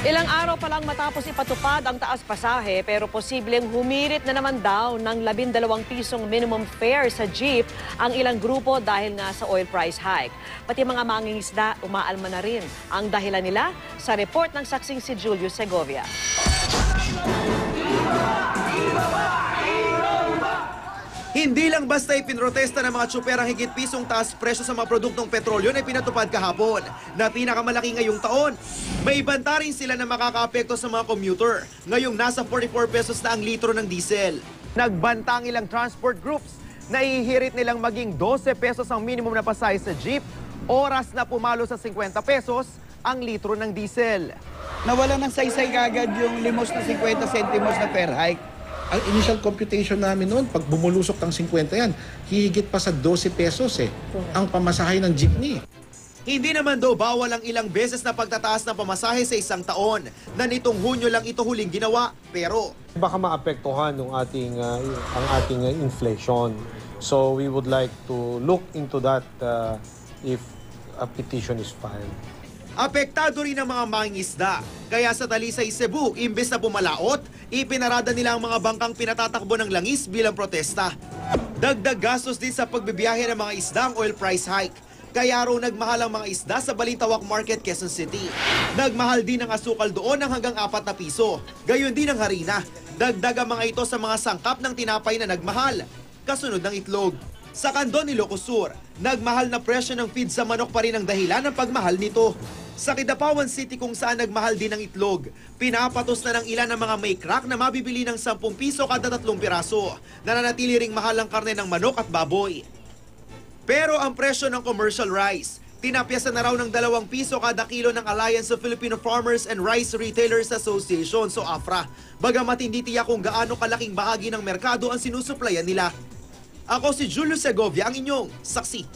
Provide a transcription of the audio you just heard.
Ilang araw pa lang matapos ipatupad ang taas pasahe pero posibleng humirit na naman daw ng 12 pisong minimum fare sa jeep ang ilang grupo dahil nga sa oil price hike. Pati mga mangingisda umaalma na rin. Ang dahilan nila sa report ng saksing si Julio Segovia. Hindi lang basta ipinrotesta ng mga tsuper ang higit pisong taas presyo sa mga produktong petrolyo na pinatupad kahapon na pinakamalaki ngayong taon. May ibanta rin sila na makakaapekto sa mga commuter. Ngayong nasa 44 pesos na ang litro ng diesel. Nagbanta ang ilang transport groups na ihirit nilang maging 12 pesos ang minimum na pasahe sa jeep, oras na pumalo sa 50 pesos ang litro ng diesel. nawala ng saysay kagad yung limos na 50 centimos na per hike. Ang initial computation namin noon, pag bumulusok ng 50 yan, higit pa sa 12 pesos eh, ang pamasahe ng jeepney. Hindi naman daw bawal ang ilang beses na pagtataas ng pamasahe sa isang taon na nitong Hunyo lang ito huling ginawa. Pero baka maapektuhan ng ating uh, ang ating uh, inflation. So we would like to look into that uh, if a petition is filed. Apektado rin ang mga mangingisda. Kaya sa Talisay, Cebu, imbes na pumalaot, ipinarada nila ang mga bangkang pinatatakbo ng langis bilang protesta. Dagdag gastos din sa pagbibiyahe ng mga isda ang oil price hike. Kaya raw nagmahal ang mga isda sa Balintawak Market, Quezon City. Nagmahal din ang asukal doon ng hanggang 4 na piso. Gayon din ang harina. Dagdag ang mga ito sa mga sangkap ng tinapay na nagmahal. Kasunod ng itlog. Sa Kandon, Ilocos Sur, nagmahal na presyo ng feed sa manok pa rin ang dahilan ng pagmahal nito. Sa Kidapawan City kung saan nagmahal din ang itlog, pinapatos na ng ilan ng mga may crack na mabibili ng 10 piso kada tatlong piraso. Nananatili ring mahal ang karne ng manok at baboy. Pero ang presyo ng commercial rice, tinapyasan na raw ng 2 piso kada kilo ng Alliance of Filipino Farmers and Rice Retailers Association, so AFRA. Bagamat hindi tiyak kung gaano kalaking bahagi ng merkado ang sinusuplayan nila. Ako si Julio Segovia, ang inyong saksi.